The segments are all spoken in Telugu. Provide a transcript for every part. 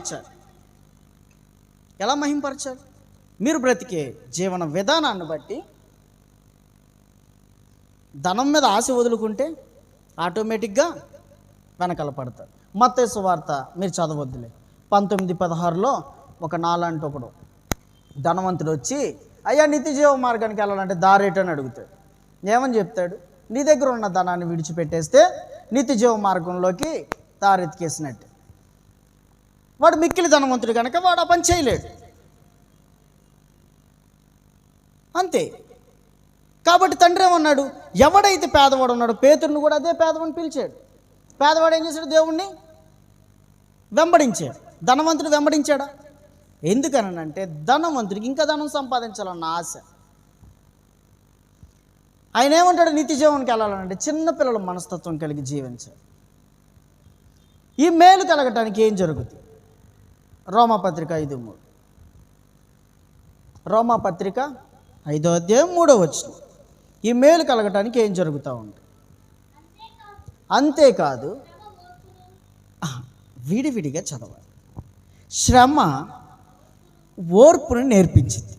మహింపరచాలి ఎలా మహింపరచాలి మీరు బ్రతికే జీవన విధానాన్ని బట్టి ధనం మీద ఆశ వదులుకుంటే ఆటోమేటిక్గా వెనకాల పడతారు. మత్తేసు వార్త మీరు చదవద్దులే. పంతొమ్మిది పదహారులో ఒక నాలాంటి ఒకడు ధనవంతుడు వచ్చి అయ్యా నిత్య జీవ మార్గానికి వెళ్ళాలంటే దారేటని అడుగుతాడు. ఏమని చెప్తాడు? నీ దగ్గర ఉన్న ధనాన్ని విడిచిపెట్టేస్తే నిత్య జీవ మార్గంలోకి దారెత్తికేసినట్టు వాడు మిక్కిలి ధనవంతుడు కనుక వాడు ఆ పని చేయలేడు. అంతే. కాబట్టి తండ్రి ఏమన్నాడు? ఎవడైతే పేదవాడు ఉన్నాడో పేతుడిని కూడా అదే పేదవాడిని పిలిచాడు. పేదవాడు ఏం చేశాడు? దేవుణ్ణి వెంబడించాడు. ధనవంతుడు వెంబడించాడా? ఎందుకనంటే ధనవంతుడికి ఇంకా ధనం సంపాదించాలన్న ఆశ. ఆయన ఏమంటాడు? నిత్య జీవనకి వెళ్ళాలంటే చిన్నపిల్లల మనస్తత్వం కలిగి జీవించాలి. ఈ మేలు కలగటానికి ఏం జరుగుతుంది? రోమపత్రిక ఐదు మూడు. రోమపత్రిక ఐదో అధ్యాయం మూడో వచ్చిన ఈ మేలు కలగటానికి ఏం జరుగుతూ ఉంది? అంతేకాదు విడివిడిగా చదవాలి. శ్రమ ఓర్పుని నేర్పించింది.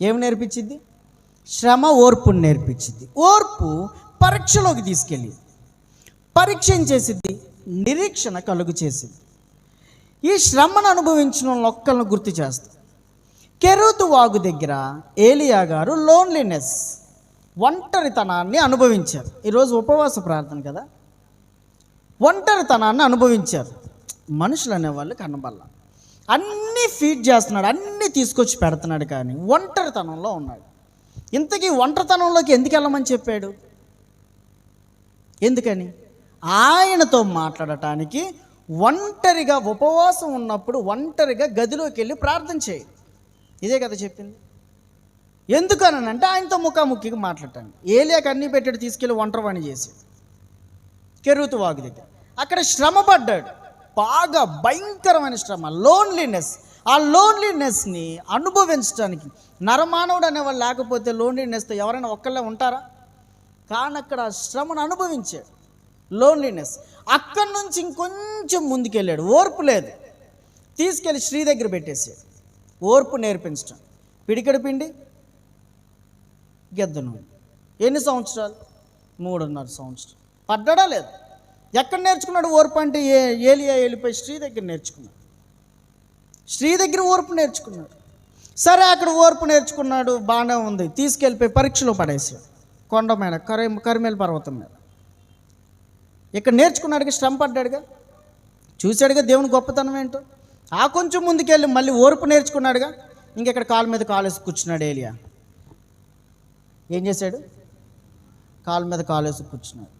ఏమి నేర్పించింది? శ్రమ ఓర్పుని నేర్పించింది. ఓర్పు పరీక్షలోకి తీసుకెళ్ళింది. పరీక్ష ఏం చేసింది? నిరీక్షణ కలుగు చేసింది. ఈ శ్రమను అనుభవించిన వాళ్ళని గుర్తు చేస్తాం. కెరూతు వాగు దగ్గర ఏలియా గారు లోన్లీనెస్ ఒంటరితనాన్ని అనుభవించారు. ఈరోజు ఉపవాస ప్రార్థన కదా? ఒంటరితనాన్ని అనుభవించారు. మనుషులు అనేవాళ్ళు కనబల్ల అన్నీ ఫీడ్ చేస్తున్నాడు అన్నీ తీసుకొచ్చి పెడుతున్నాడు కానీ ఒంటరితనంలో ఉన్నాడు. ఇంతకీ ఒంటరితనంలోకి ఎందుకు వెళ్ళమని చెప్పాడు? ఎందుకని? ఆయనతో మాట్లాడటానికి ఒంటరిగా ఉపవాసం ఉన్నప్పుడు ఒంటరిగా గదిలోకి వెళ్ళి ప్రార్థన చేయి. ఇదే కదా చెప్పింది. ఎందుకనంటే ఆయనతో ముఖాముఖిగా మాట్లాడటానికి. ఏలియాకి అన్నీ పెట్టాడు తీసుకెళ్ళి ఒంటరివాణి చేసి. కెరుతు వాగు దగ్గర. అక్కడ శ్రమ పడ్డాడు బాగా భయంకరమైన శ్రమ లోన్లీనెస్ ఆ లోన్లీనెస్ని అనుభవించడానికి నరమానవుడు అనేవాళ్ళు లేకపోతే లోన్లీనెస్తో ఎవరైనా ఒక్కళ్ళే ఉంటారా? కానీ అక్కడ ఆ శ్రమను అనుభవించాడు. లోన్లీనెస్ అక్కడి నుంచి ఇంకొంచెం ముందుకెళ్ళాడు. ఓర్పు లేదు. తీసుకెళ్ళి శ్రీ దగ్గర పెట్టేసాడు ఓర్పు నేర్పించడం పిడికడి పిండి గెద్ద నూనె. ఎన్ని సంవత్సరాలు? మూడున్నర సంవత్సరం పడ్డాడా లేదు. ఎక్కడ నేర్చుకున్నాడు ఓర్పు అంటే? ఏ ఏలియా ఏలిపోయి శ్రీ దగ్గర నేర్చుకున్నాడు. శ్రీ దగ్గర ఓర్పు నేర్చుకున్నాడు. సరే అక్కడ ఓర్పు నేర్చుకున్నాడు. బాగానే ఉంది. తీసుకెళ్ళిపోయి పరీక్షలో పడేసాడు కొండ మీద కరే కరిమేలు పర్వతం మీద. ఇక్కడ నేర్చుకున్నాడుగా శ్రమ పడ్డాడుగా. చూశాడుగా దేవుని గొప్పతనం ఏంటో. ఆ కొంచెం ముందుకెళ్ళి మళ్ళీ ఓర్పు నేర్చుకున్నాడుగా. ఇంకెక్కడ కాలు మీద కాలేసి కూర్చున్నాడు ఏలియా. ఏం చేశాడు? కాలు మీద కాలేసి కూర్చున్నాడు.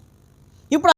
ఇప్పుడు